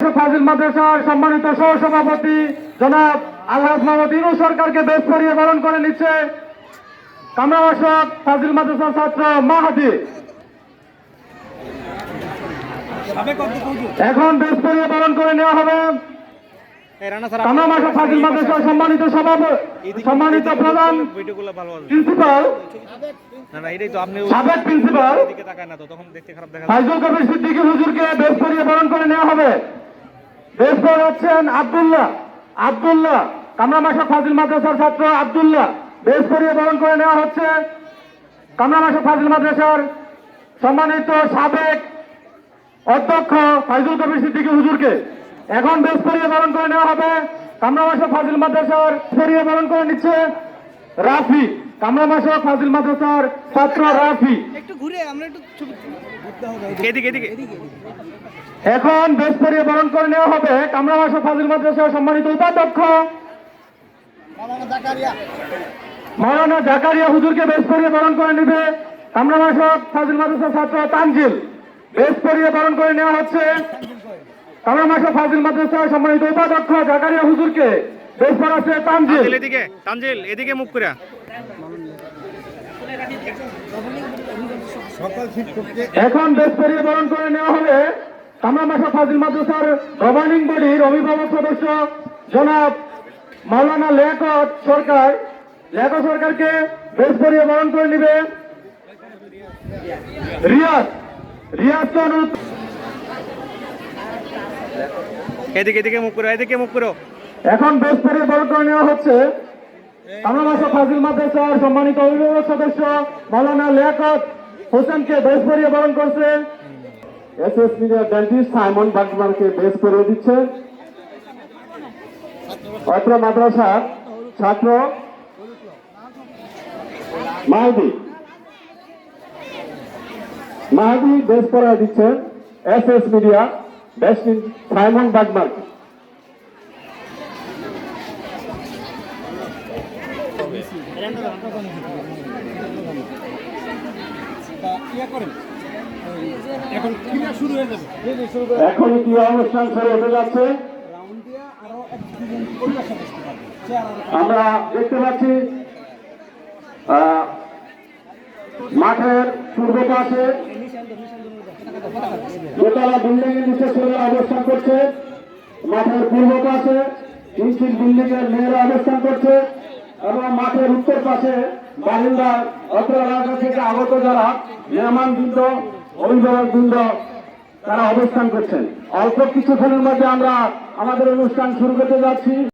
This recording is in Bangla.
ফাজিল মাদ্রাসার সম্মানিত সহসভাপতি জনাব আলহাজ মোহাম্মদ ইনু সরকারকে বেশ করিয়ে বরণ করে নিচ্ছে ফাজিল মাদ্রাসার ছাত্র মাহাদি। এখন বেশ করিয়ে বরণ করে নেওয়া হবে। ফাজিল মাদ্রাসার সম্মানিত সভাপতি সম্মানিত প্রধান প্রিন্সিপাল সাবেক প্রিন্সিপাল ফাইজুল কবির সিদ্দিকী হুজুরকে বেশ করিয়ে বরণ করে নেওয়া হবে। করে হচ্ছেন আব্দুল্লাহ। আব্দুল্লাহ কামরামাশা ফাজিল মাদ্রাসার ছাত্র আব্দুল্লাহ। বেশ করিয়ে বরণ করে নেওয়া হচ্ছে কামরামাশা ফাজিল মাদ্রাসার সম্মানিত সাবেক অধ্যক্ষ ফাইজুল কবির সিদ্দিকী হুজুরকে। এখন বেশ করিয়ে বরণ করে নেওয়া হবে। কামরা কামরামাশা ফাজিল মাদ্রাসার করিয়ে বরণ করে নিচ্ছে রাফি। কামরামাশা ফাজিল মাদ্রাসার ছাত্র রাফি। একটু ঘুরে আমরা একটু ছবি এদিকে এদিকে। এখন বেশ করিয়ে বরণ করে নেওয়া হবে কামরা কামরামাশা ফাজিল মাদ্রাসার সম্মানিত উপাধ্যক্ষ। মৌলানা জাকারিয়া। হুজুরকে বেশ করিয়ে বরণ করে নেবে কামরা কামরামাশা ফাজিল মাদ্রাসার ছাত্র তানজিল। বেশ করিয়ে বরণ করে নেওয়া হচ্ছে কামরা কামরামাশা ফাজিল মাদ্রাসার সম্মানিত উপাধ্যক্ষ জাকারিয়া হুজুরকে। বেশ তানজিল। তানজিল এদিকে তানজিল এদিকে মুখ করে এখন বেশ করিয়ে বরণ করে নেওয়া হবে কামরামাশা ফাজিল মাদ্রাসার গভর্নিং বডির অভিভাবক সদস্য জনাব মাওলানা লিয়াকত সরকার। লিয়াকত সরকারকে বেশ করিয়ে বরণ করে নেবে। রিয়াজ রিয়াজকে অনুরোধ এদিকে এদিকে মুখ করো এদিকে মুখ করো এখন করিয়ে বরণ করে নেওয়া হচ্ছে কামরামাশা ফাজিল মাদ্রাসার সম্মানিত অভিভাবক সদস্য মাওলানা লিয়াকত হোসেনকে বেশ করিয়ে বরণ করছে। S S media dentist Simon বাগমানকে বেশ করে দিচ্ছে। অত্র মাদ্রাসার ছাত্র মাহাদি। মাহাদি বেশ করে দিচ্ছেন এস এস মিডিয়া বেস্ট সাইমন বাগমার্ক এখন ক্রিয়া শুরু হয়ে যাবে। এখন কি অনুষ্ঠান শুরু হতে যাচ্ছে? আমরা দেখতে পাচ্ছি আহ, মাঠের পূর্ব পাশে দোতলা বিল্ডিং এর নিচে ছেলেরা অবস্থান করছে। মাঠের পূর্ব পাশে তিনটির বিল্ডিং এর মেয়েরা অবস্থান করছে। এবং মাঠের উত্তর পাশে বারিন্দা অত্র এলাকা থেকে আগত যারা মেহমান বৃন্দ, অভিভাবক বৃন্দ, তারা অবস্থান করছেন। অল্প কিছুক্ষণের মধ্যে আমরা আমাদের অনুষ্ঠান শুরু করতে যাচ্ছি।